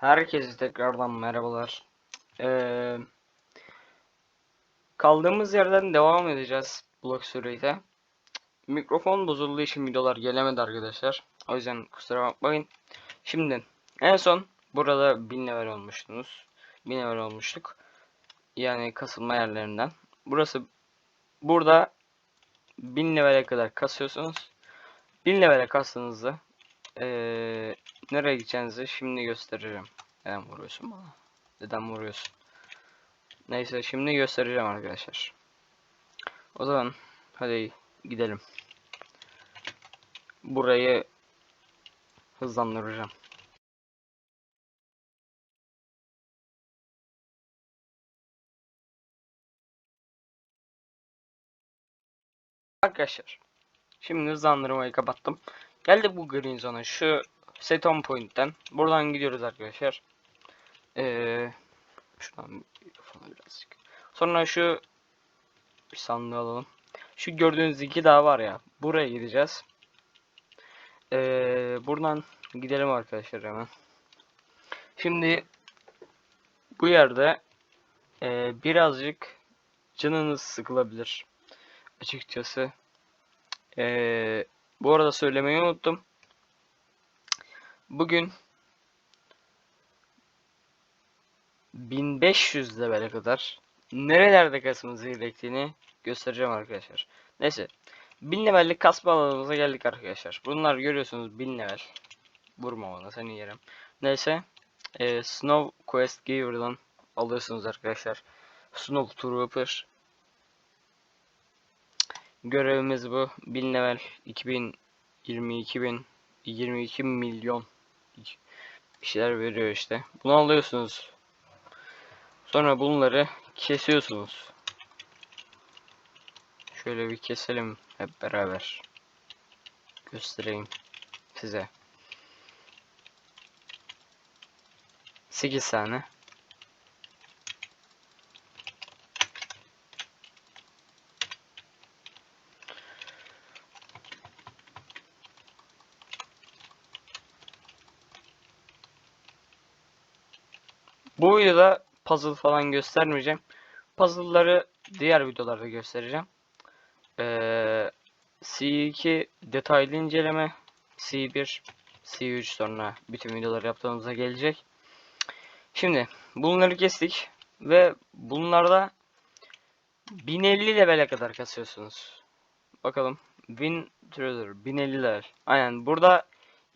Herkese tekrardan merhabalar. Ee, kaldığımız yerden devam edeceğiz blok sürüyle. Mikrofon bozulduğu için videolar gelemedi arkadaşlar. O yüzden kusura bakmayın. Şimdi en son burada 1000 level olmuştunuz. 1000 level olmuştuk. Yani kasılma yerlerinden. Burası burada 1000 levele kadar kasıyorsunuz. 1000 levele kastığınızda ee, nereye gideceğinizi şimdi göstereceğim. Neden vuruyorsun bana? Neden vuruyorsun? Neyse şimdi göstereceğim arkadaşlar. O zaman hadi gidelim. Burayı hızlandıracağım. Arkadaşlar şimdi hızlandırmayı kapattım. Geldik bu green zone'a şu set on point'ten. Buradan gidiyoruz arkadaşlar. Ee, şuradan birazcık. Sonra şu bir sandığı alalım. Şu gördüğünüz iki dağ var ya. Buraya gideceğiz. Ee, buradan gidelim arkadaşlar hemen. Şimdi bu yerde e, birazcık canınız sıkılabilir. Açıkçası. Ee, bu arada söylemeyi unuttum. Bugün 1500 levele kadar nerelerde kasmamız gerektiğini göstereceğim arkadaşlar. Neyse. 1000 levellik kasma alanımıza geldik arkadaşlar. Bunlar görüyorsunuz 1000 level. Vurma bana seni yerim. Neyse. Ee, Snow Quest Giver'dan alıyorsunuz arkadaşlar. Snow Trooper. Görevimiz bu. 1000 level 2000 22 bin 22 milyon bir şeyler veriyor işte. Bunu alıyorsunuz. Sonra bunları kesiyorsunuz. Şöyle bir keselim hep beraber. Göstereyim size. 8 tane. Bu videoda puzzle falan göstermeyeceğim. Puzzle'ları diğer videolarda göstereceğim. Ee, C2 detaylı inceleme, C1, C3 sonra bütün videoları yaptığımızda gelecek. Şimdi bunları kestik ve bunlarda 1050 level'e kadar kasıyorsunuz. Bakalım. Win Trader 1050 level. Aynen burada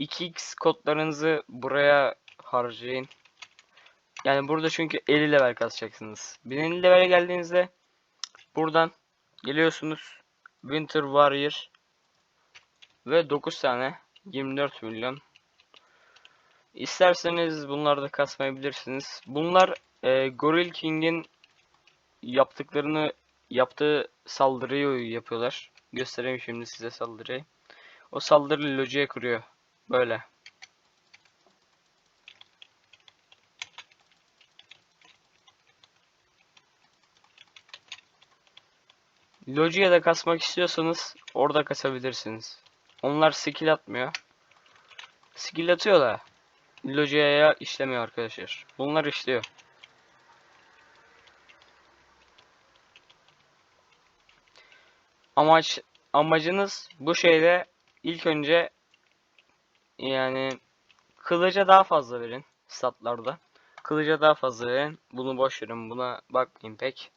2x kodlarınızı buraya harcayın. Yani burada çünkü 50 level kasacaksınız. 1050 level'e geldiğinizde buradan geliyorsunuz. Winter Warrior ve 9 tane 24 milyon. İsterseniz bunları da kasmayabilirsiniz. Bunlar e, Goril King'in yaptıklarını yaptığı saldırıyı yapıyorlar. Göstereyim şimdi size saldırıyı. O saldırı lojiye kuruyor. Böyle. Lojiye de kasmak istiyorsanız orada kasabilirsiniz. Onlar skill atmıyor. Skill atıyor da Lojia'ya işlemiyor arkadaşlar. Bunlar işliyor. Amaç amacınız bu şeyde ilk önce yani kılıca daha fazla verin statlarda. Kılıca daha fazla verin. Bunu boş verin. Buna bakmayın pek.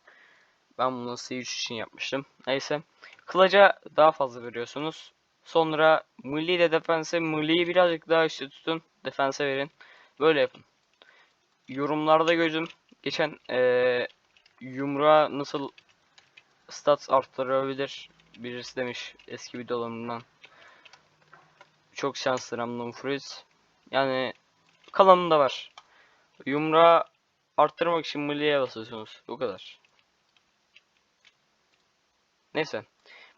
Ben bunu C3 için yapmıştım. Neyse. Kılıca daha fazla veriyorsunuz. Sonra milli de defense. Milliyi birazcık daha üstte tutun. Defense verin. Böyle yapın. Yorumlarda gözüm geçen ee, yumruğa nasıl stats arttırabilir birisi demiş eski videolarımdan. Çok şanslı Ramnon Freeze. Yani kalanında var. Yumruğa arttırmak için milliye basıyorsunuz. Bu kadar. Neyse.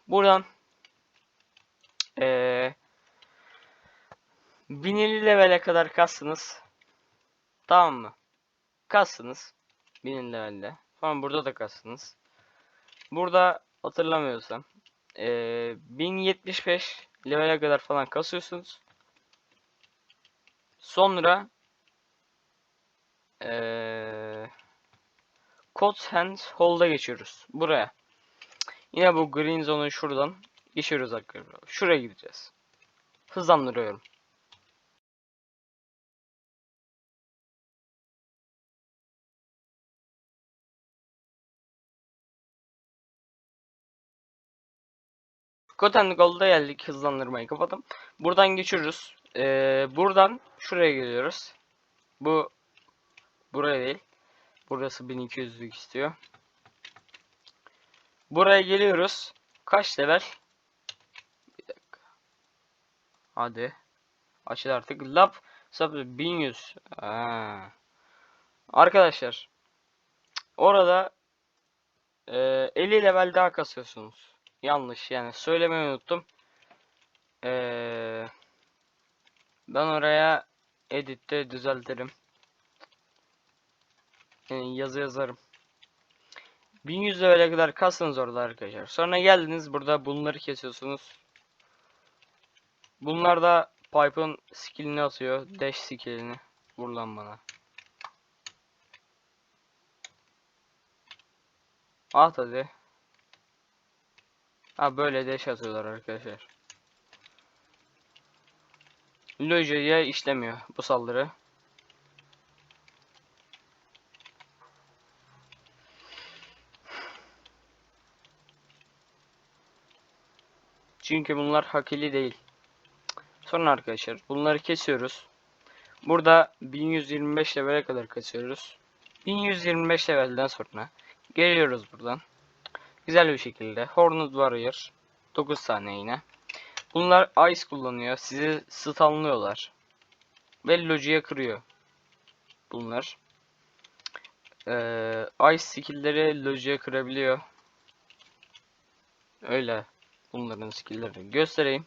Buradan ee, 1050 levele kadar kastınız. Tamam mı? Kastınız. 1000 levelde. Sonra burada da kastınız. Burada hatırlamıyorsam ee, 1075 levele kadar falan kasıyorsunuz. Sonra Ee, Codes Hand Hold'a geçiyoruz. Buraya. Yine bu green zone'un şuradan geçiyoruz arkadaşlar. Şuraya gideceğiz. Hızlandırıyorum. Goten Gold'a geldik. Hızlandırmayı kapadım. Buradan geçiyoruz. Ee, buradan şuraya geliyoruz. Bu buraya değil. Burası 1200'lük istiyor. Buraya geliyoruz. Kaç level? Bir dakika. Hadi. Açıl artık. Lab sub 1100. Ha. Arkadaşlar. Orada e, 50 level daha kasıyorsunuz. Yanlış yani söylemeyi unuttum. Ee, ben oraya editte düzeltirim. Yani yazı yazarım. 1100 level'e kadar kastınız orada arkadaşlar. Sonra geldiniz burada bunları kesiyorsunuz. Bunlar da Pipe'ın skillini atıyor. Dash skillini. Vur lan bana. At hadi. Ha böyle dash atıyorlar arkadaşlar. Loja'ya işlemiyor bu saldırı. Çünkü bunlar hakili değil. Sonra arkadaşlar bunları kesiyoruz. Burada 1125 level'e kadar kesiyoruz. 1125 level'den sonra geliyoruz buradan. Güzel bir şekilde Horned Warrior 9 tane yine. Bunlar Ice kullanıyor. Sizi stunlıyorlar. Ve Logi'ye kırıyor. Bunlar. Ee, Ice skill'leri Logi'ye kırabiliyor. Öyle. Bunların skill'lerini göstereyim.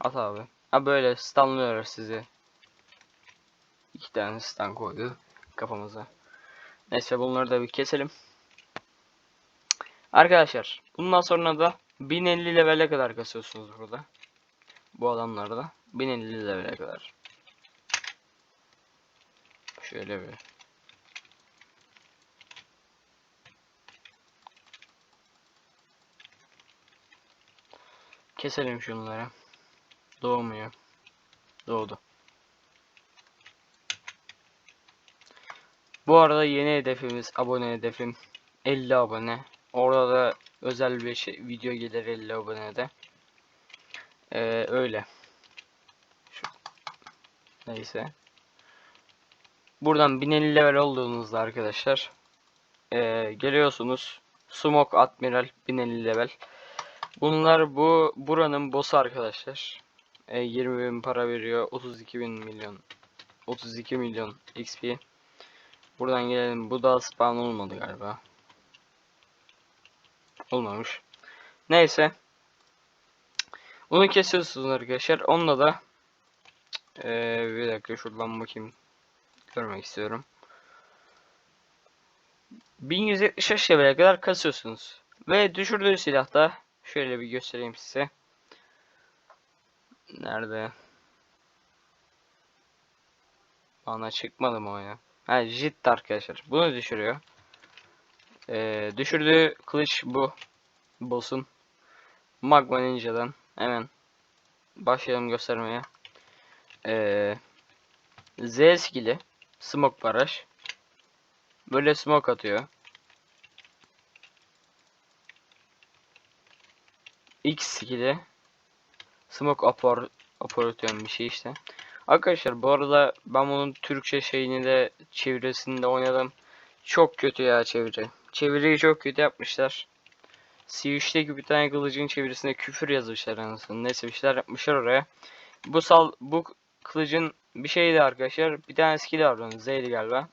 At abi. Ha böyle stunlıyorlar sizi. İki tane stun koydu kafamıza. Neyse bunları da bir keselim. Arkadaşlar bundan sonra da 1050 level'e kadar kasıyorsunuz burada. Bu adamlarda 1050 level'e kadar. Şöyle bir Keselim şunları. Doğmuyor. Doğdu. Bu arada yeni hedefimiz abone hedefim 50 abone. Orada da özel bir şey, video gelir 50 abonede. Ee, öyle. Şu. Neyse. Buradan 1050 level olduğunuzda arkadaşlar ee, geliyorsunuz. Smoke Admiral 1050 level. Bunlar bu buranın boss'u arkadaşlar. E, 20 bin para veriyor. 32 bin milyon. 32 milyon XP. Buradan gelelim. Bu da spawn olmadı galiba. Olmamış. Neyse. Bunu kesiyorsunuz arkadaşlar. Onunla da ee, bir dakika şuradan bakayım. Görmek istiyorum. 1175 level'e kadar kasıyorsunuz. Ve düşürdüğü silahta şöyle bir göstereyim size. Nerede? Bana çıkmadı mı o ya? Ha Jit arkadaşlar. Bunu düşürüyor. Ee, düşürdüğü kılıç bu. Boss'un. Magma Ninja'dan. Hemen başlayalım göstermeye. Ee, Z skill'i. Smoke baraj. Böyle smoke atıyor. X skill'i. Smoke apor operatör bir şey işte. Arkadaşlar bu arada ben bunun Türkçe şeyini de çevresinde oynadım. Çok kötü ya çeviri. Çeviriyi çok kötü yapmışlar. C3'teki bir tane kılıcın çevirisinde küfür yazmışlar anasını. Neyse bir şeyler yapmışlar oraya. Bu sal bu kılıcın bir şeydi arkadaşlar. Bir tane skill var onun. Z'di galiba.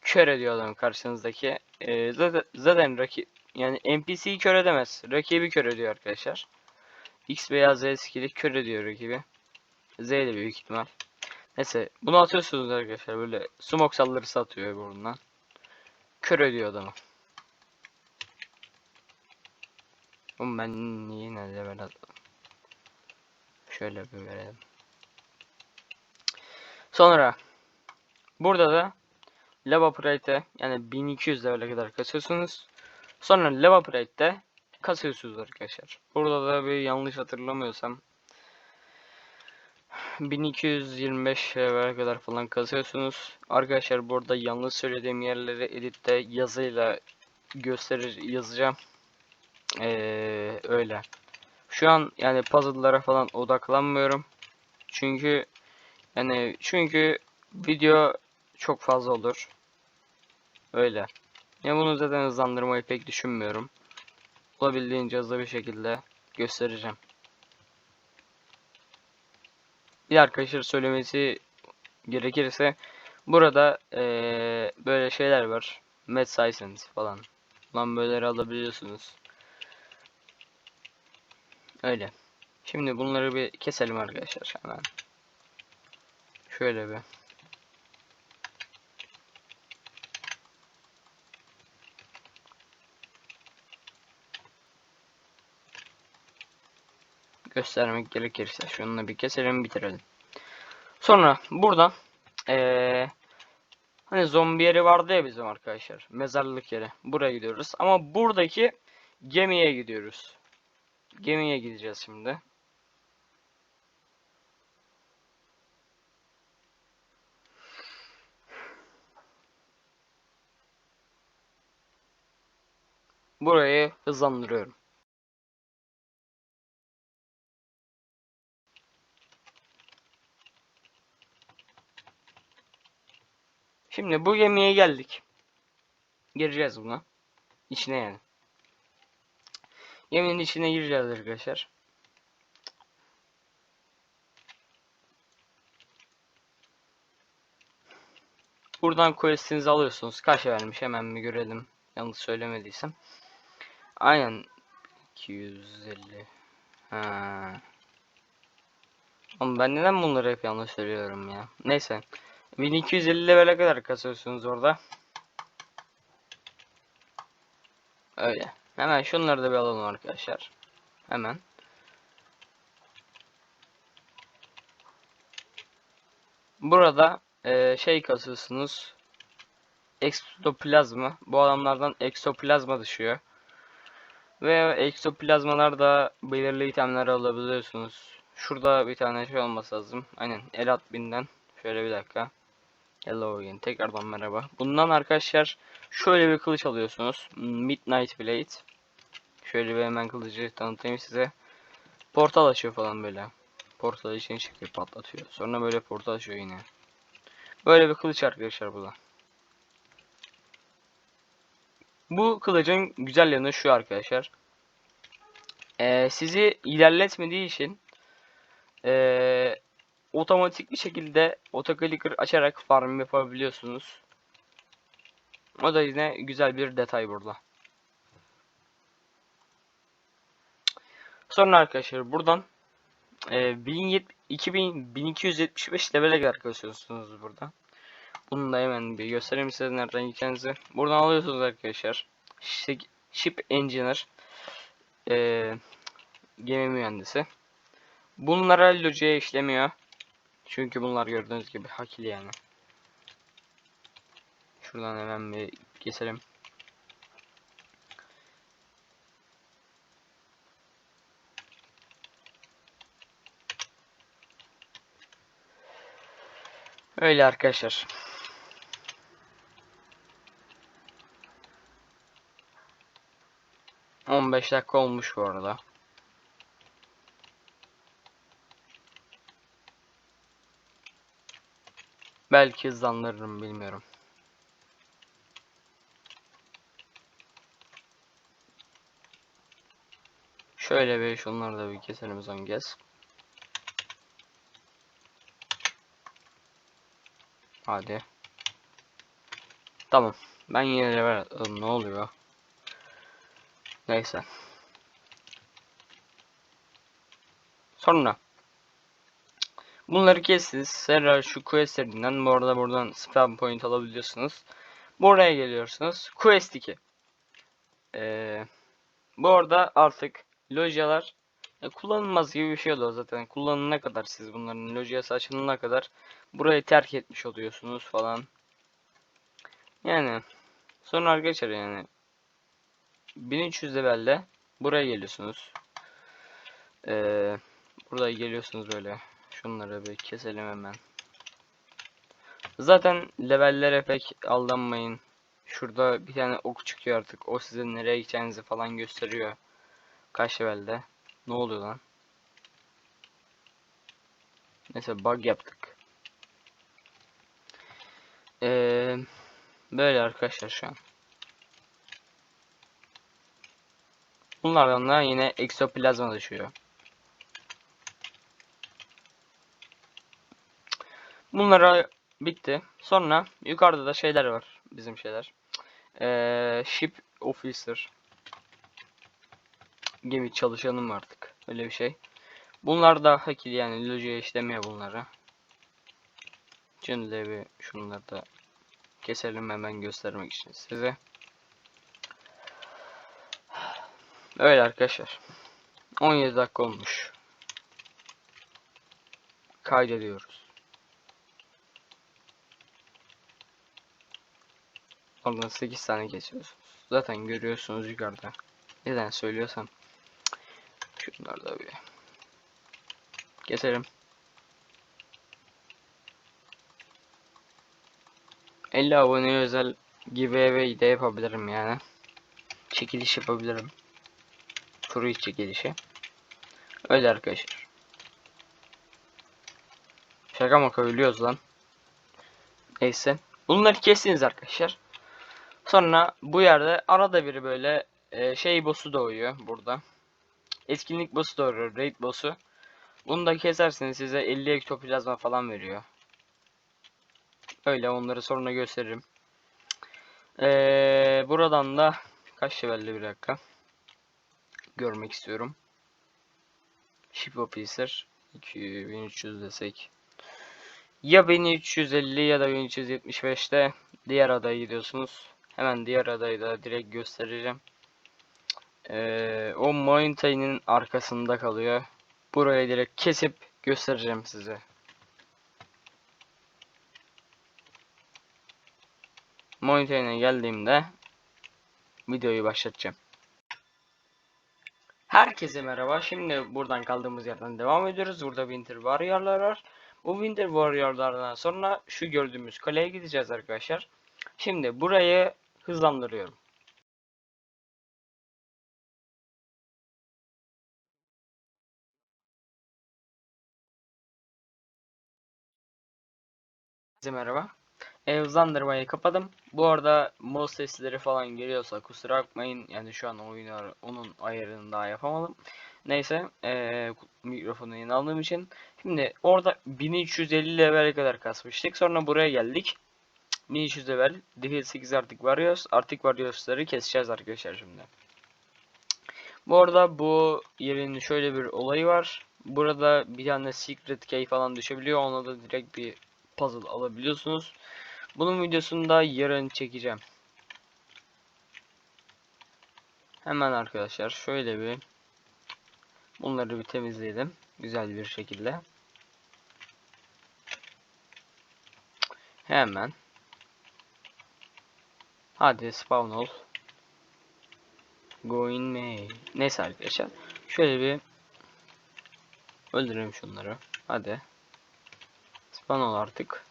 Kör ediyor adam karşınızdaki. Ee, zaten, zaten rakip yani NPC'yi kör edemez. Rakibi kör ediyor arkadaşlar. X veya Z skill'i kör ediyor rakibi. Z de büyük ihtimal. Neyse bunu atıyorsunuz arkadaşlar böyle smoke saldırısı atıyor burnundan. Kör ediyor adamı. Oğlum ben niye ne level? Şöyle bir verelim. Sonra burada da Lava Prate'e yani 1200 level'e kadar kasıyorsunuz. Sonra Lava Prate'de kasıyorsunuz arkadaşlar. Burada da bir yanlış hatırlamıyorsam 1225 level'e kadar falan kasıyorsunuz. Arkadaşlar burada yanlış söylediğim yerleri editte yazıyla gösterir yazacağım. Ee, öyle. Şu an yani puzzle'lara falan odaklanmıyorum. Çünkü yani çünkü video çok fazla olur. Öyle. Ya bunu zaten hızlandırmayı pek düşünmüyorum. Olabildiğince hızlı bir şekilde göstereceğim. Bir arkadaşlar söylemesi gerekirse burada eee, böyle şeyler var. Mad Science falan. Lan böyleleri alabiliyorsunuz. Öyle. Şimdi bunları bir keselim arkadaşlar hemen. Şöyle bir. Göstermek gerekirse şununla bir keselim bitirelim. Sonra buradan eee hani zombi yeri vardı ya bizim arkadaşlar. Mezarlık yeri. Buraya gidiyoruz. Ama buradaki gemiye gidiyoruz. Gemiye gideceğiz şimdi. Burayı hızlandırıyorum. Şimdi bu gemiye geldik. Gireceğiz buna. İçine yani. Geminin içine gireceğiz arkadaşlar. Buradan quest'inizi alıyorsunuz. Kaç vermiş hemen bir görelim. Yanlış söylemediysem. Aynen 250. Ha. Oğlum ben neden bunları hep yanlış söylüyorum ya. Neyse. 1250 level'e kadar kasıyorsunuz orada. Öyle. Hemen şunları da bir alalım arkadaşlar. Hemen. Burada eee, şey kasıyorsunuz. Eksoplazma. Bu adamlardan eksoplazma düşüyor. Ve eksoplazmalar da belirli itemler alabiliyorsunuz. Şurada bir tane şey olması lazım. Aynen el admin'den. Şöyle bir dakika. Hello again. Tekrardan merhaba. Bundan arkadaşlar şöyle bir kılıç alıyorsunuz. Midnight Blade. Şöyle bir hemen kılıcı tanıtayım size. Portal açıyor falan böyle. Portal için çıkıyor patlatıyor. Sonra böyle portal açıyor yine. Böyle bir kılıç arkadaşlar bu da. Bu kılıcın güzel yanı şu arkadaşlar. Ee, sizi ilerletmediği için ee, otomatik bir şekilde otoclicker açarak farm yapabiliyorsunuz. O da yine güzel bir detay burada. Sonra arkadaşlar buradan e, 1070 2000 1275 level'e kadar kasıyorsunuz burada. Bunu da hemen bir göstereyim size nereden gideceğinizi. Buradan alıyorsunuz arkadaşlar. Ship Engineer e, gemi mühendisi. Bunlara lojiye işlemiyor. Çünkü bunlar gördüğünüz gibi hakili yani. Şuradan hemen bir keselim. Öyle arkadaşlar. On beş dakika olmuş bu arada. Belki hızlandırırım bilmiyorum. Şöyle bir şunları da bir keselim son kez. Hadi. Tamam. Ben yine level atladım. Ne oluyor? Neyse. Sonra. Bunları kestiniz. Serra şu questlerinden bu arada buradan spam point alabiliyorsunuz. Buraya geliyorsunuz. Quest 2. Ee, bu arada artık lojalar e, kullanılmaz gibi bir şey oluyor zaten. Kullanılana kadar siz bunların lojiyası açılana kadar burayı terk etmiş oluyorsunuz falan. Yani sonra arkadaşlar yani 1300 levelde buraya geliyorsunuz. Ee, burada geliyorsunuz böyle. Şunları bir keselim hemen. Zaten levellere pek aldanmayın. Şurada bir tane ok çıkıyor artık. O sizin nereye gideceğinizi falan gösteriyor. Kaç levelde. Ne oluyor lan? Neyse bug yaptık. Ee, böyle arkadaşlar şu an. Bunlardan da yine eksoplazma düşüyor. Bunlara bitti. Sonra yukarıda da şeyler var. Bizim şeyler. Ee, ship officer. Gemi çalışanım artık. Öyle bir şey. Bunlar da hakil yani lojiye işlemiyor bunları. Şimdi de bir şunları da keselim hemen göstermek için size. Öyle arkadaşlar. 17 dakika olmuş. Kaydediyoruz. Oradan 8 tane kesiyorsunuz. Zaten görüyorsunuz yukarıda. Neden söylüyorsam. Şunları da bir keselim. 50 aboneye özel giveaway de yapabilirim yani. Çekiliş yapabilirim. Turu iç çekilişi. Öyle arkadaşlar. Şaka maka biliyoruz lan. Neyse. Bunları kestiniz arkadaşlar. Sonra bu yerde arada bir böyle e, şey boss'u doğuyor burada. Etkinlik boss'u doğuyor. Raid boss'u. Bunu da keserseniz size 50 ektoplazma falan veriyor. Öyle onları sonra gösteririm. Ee, buradan da kaç levelli bir dakika. Görmek istiyorum. Ship Officer 2300 desek. Ya 1350 ya da 1375'te diğer adaya gidiyorsunuz. Hemen diğer adayı da direkt göstereceğim. Ee, o mountain'in arkasında kalıyor. Burayı direkt kesip göstereceğim size. Mountain'e geldiğimde videoyu başlatacağım. Herkese merhaba. Şimdi buradan kaldığımız yerden devam ediyoruz. Burada Winter Warrior'lar var. Bu Winter Warrior'lardan sonra şu gördüğümüz kaleye gideceğiz arkadaşlar. Şimdi burayı hızlandırıyorum. Herkese merhaba. E, hızlandırmayı kapadım. Bu arada mouse sesleri falan geliyorsa kusura bakmayın. Yani şu an oyunu onun ayarını daha yapamadım. Neyse e, mikrofonu yeni aldığım için. Şimdi orada 1350 level'e kadar kasmıştık. Sonra buraya geldik. 1300 level. Defil 8 artık varıyoruz. Artık varıyorsları keseceğiz arkadaşlar şimdi. Bu arada bu yerin şöyle bir olayı var. Burada bir tane secret key falan düşebiliyor. Ona da direkt bir puzzle alabiliyorsunuz. Bunun videosunu da yarın çekeceğim. Hemen arkadaşlar şöyle bir bunları bir temizleyelim. Güzel bir şekilde. Hemen. Hadi spawn ol. Going me. Neyse arkadaşlar. Şöyle bir öldürelim şunları. Hadi. Spawn ol artık.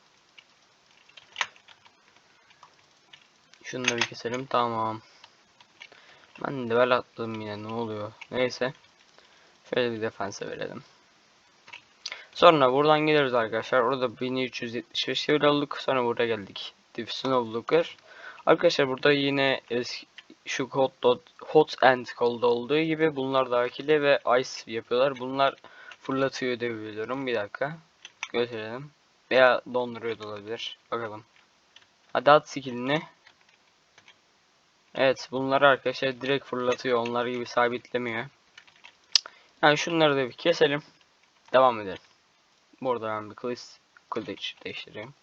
Şunu da bir keselim. Tamam. Ben de attım yine. Ne oluyor? Neyse. Şöyle bir defansa verelim. Sonra buradan gideriz arkadaşlar. Orada 1375 level olduk. Sonra buraya geldik. Division of Looker. Arkadaşlar burada yine şu hot, dot, hot and cold olduğu gibi bunlar da akile ve ice yapıyorlar. Bunlar fırlatıyor diye. Bir dakika. Gösterelim. Veya donduruyor da olabilir. Bakalım. Hadi at skillini. Evet bunları arkadaşlar direkt fırlatıyor. Onlar gibi sabitlemiyor. Yani şunları da bir keselim. Devam edelim. Burada ben bir kılıç, kılıç değiştireyim.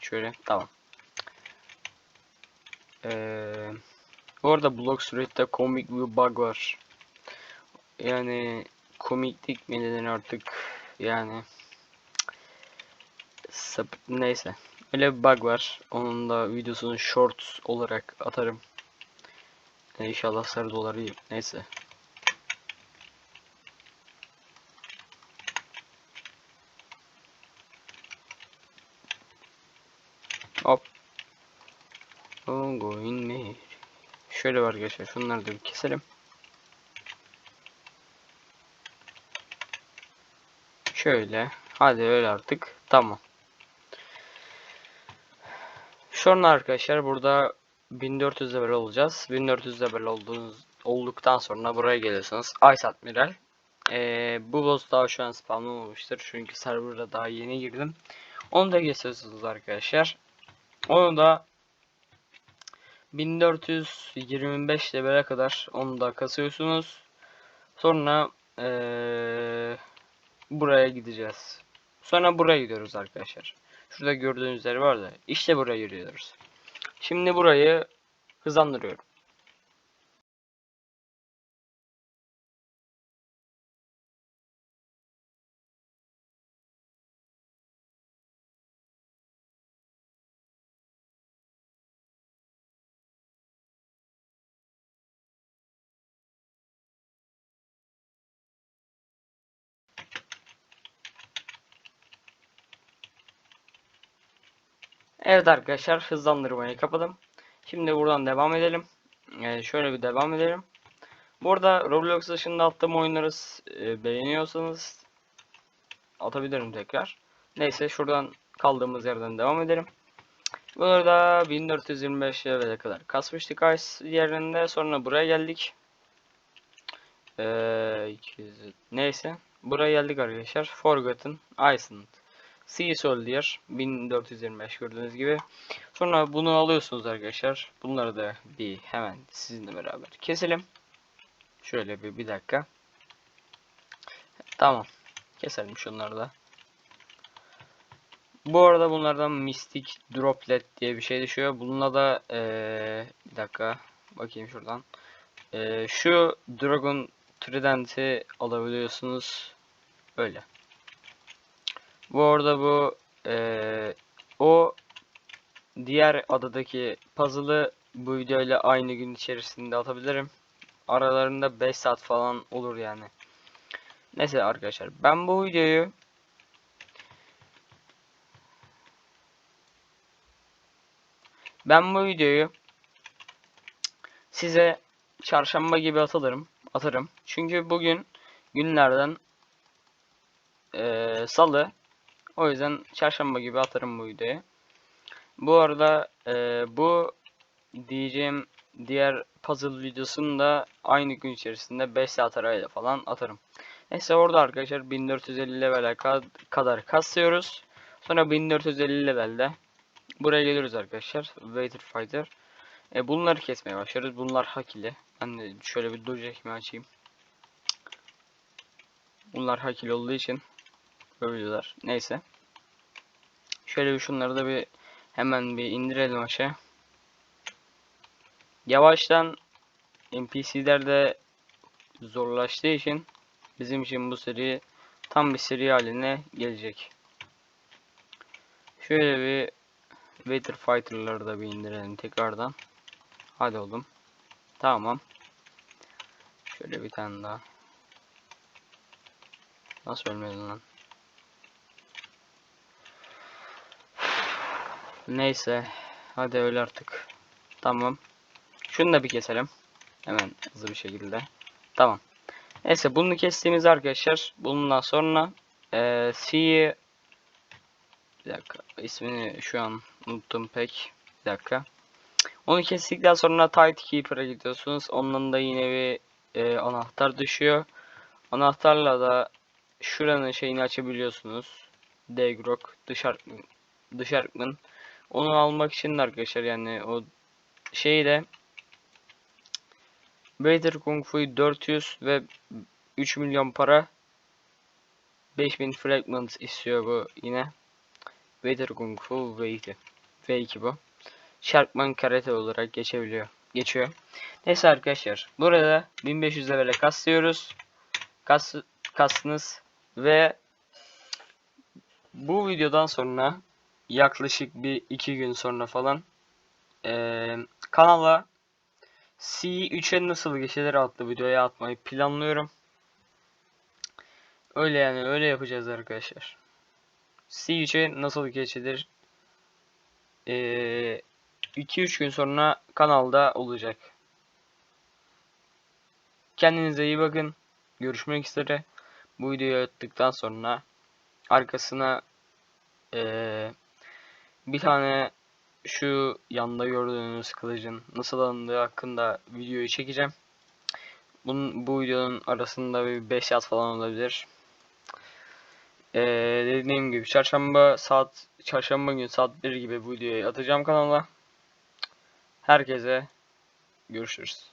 Şöyle tamam. Ee, bu arada Block Street'te komik bir bug var. Yani komiklik mi artık yani sapık neyse Öyle bir bug var. Onun da videosunu short olarak atarım. E, inşallah sarı dolar iyi. Neyse. Hop. Going me. Şöyle var arkadaşlar. Şunları da bir keselim. Şöyle. Hadi öyle artık. Tamam. Sonra arkadaşlar burada 1400 level olacağız. 1400 level olduğunuz olduktan sonra buraya geliyorsunuz. Ice Admiral. Ee, bu boss daha şu an spamlamamıştır. Çünkü serverda daha yeni girdim. Onu da geçiyorsunuz arkadaşlar. Onu da 1425 level'e kadar onu da kasıyorsunuz. Sonra ee, buraya gideceğiz. Sonra buraya gidiyoruz arkadaşlar. Şurada gördüğünüz yer var da işte buraya yürüyoruz. Şimdi burayı hızlandırıyorum. Evet arkadaşlar hızlandırmayı kapadım. Şimdi buradan devam edelim. Ee, şöyle bir devam edelim. Burada Roblox dışında attığım oyunları e, beğeniyorsanız atabilirim tekrar. Neyse şuradan kaldığımız yerden devam edelim. Burada 1425 level'e kadar kasmıştık Ice yerinde. Sonra buraya geldik. Ee, 200, neyse. Buraya geldik arkadaşlar. Forgotten Island. Sea Soldier 1425 gördüğünüz gibi. Sonra bunu alıyorsunuz arkadaşlar. Bunları da bir hemen sizinle beraber keselim. Şöyle bir bir dakika. Tamam. Keselim şunları da. Bu arada bunlardan Mystic Droplet diye bir şey düşüyor. Bununla da ee, bir dakika bakayım şuradan. Ee, şu Dragon Trident'i alabiliyorsunuz. Öyle. Bu arada bu ee, o diğer adadaki puzzle'ı bu videoyla aynı gün içerisinde atabilirim. Aralarında 5 saat falan olur yani. Neyse arkadaşlar ben bu videoyu ben bu videoyu size çarşamba gibi atılırım atarım. Çünkü bugün günlerden ee, salı o yüzden çarşamba gibi atarım bu videoyu. Bu arada e, bu diyeceğim diğer puzzle videosunu da aynı gün içerisinde 5 saat arayla falan atarım. Neyse orada arkadaşlar 1450 level'e kadar kasıyoruz. Sonra 1450 levelde buraya geliyoruz arkadaşlar. Waiter Fighter. E, bunları kesmeye başlıyoruz. Bunlar hak ile. Ben de şöyle bir doge açayım. Bunlar hak olduğu için Böyle Neyse. Şöyle bir şunları da bir hemen bir indirelim aşağı. Yavaştan NPC'ler de zorlaştığı için bizim için bu seri tam bir seri haline gelecek. Şöyle bir Waiter Fighter'ları da bir indirelim tekrardan. Hadi oğlum. Tamam. Şöyle bir tane daha. Nasıl ölmedin lan? Neyse. Hadi öyle artık. Tamam. Şunu da bir keselim. Hemen hızlı bir şekilde. Tamam. Neyse bunu kestiğimiz arkadaşlar. Bundan sonra e, C'yi bir dakika ismini şu an unuttum pek. Bir dakika. Onu kestikten sonra Tight Keeper'a gidiyorsunuz. Ondan da yine bir e, anahtar düşüyor. Anahtarla da şuranın şeyini açabiliyorsunuz. Degrok dışarı dışarı onu almak için arkadaşlar yani o şeyde Vader Kung Fu 400 ve 3 milyon para 5000 fragment istiyor bu yine. Vader Kung Fu V2. V2 bu. Sharkman Karate olarak geçebiliyor. Geçiyor. Neyse arkadaşlar. Burada 1500 levele kaslıyoruz. Kas, kastınız ve bu videodan sonra yaklaşık bir iki gün sonra falan eee, kanala C3'e nasıl geçilir adlı videoya atmayı planlıyorum. Öyle yani öyle yapacağız arkadaşlar. C3'e nasıl geçilir? 2-3 gün sonra kanalda olacak. Kendinize iyi bakın. Görüşmek üzere. Bu videoyu attıktan sonra arkasına eee, bir tane şu yanda gördüğünüz kılıcın nasıl alındığı hakkında videoyu çekeceğim. Bunun, bu videonun arasında bir 5 yaz falan olabilir. Ee, dediğim gibi çarşamba saat çarşamba günü saat 1 gibi bu videoyu atacağım kanala. Herkese görüşürüz.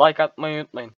Like atmayı unutmayın.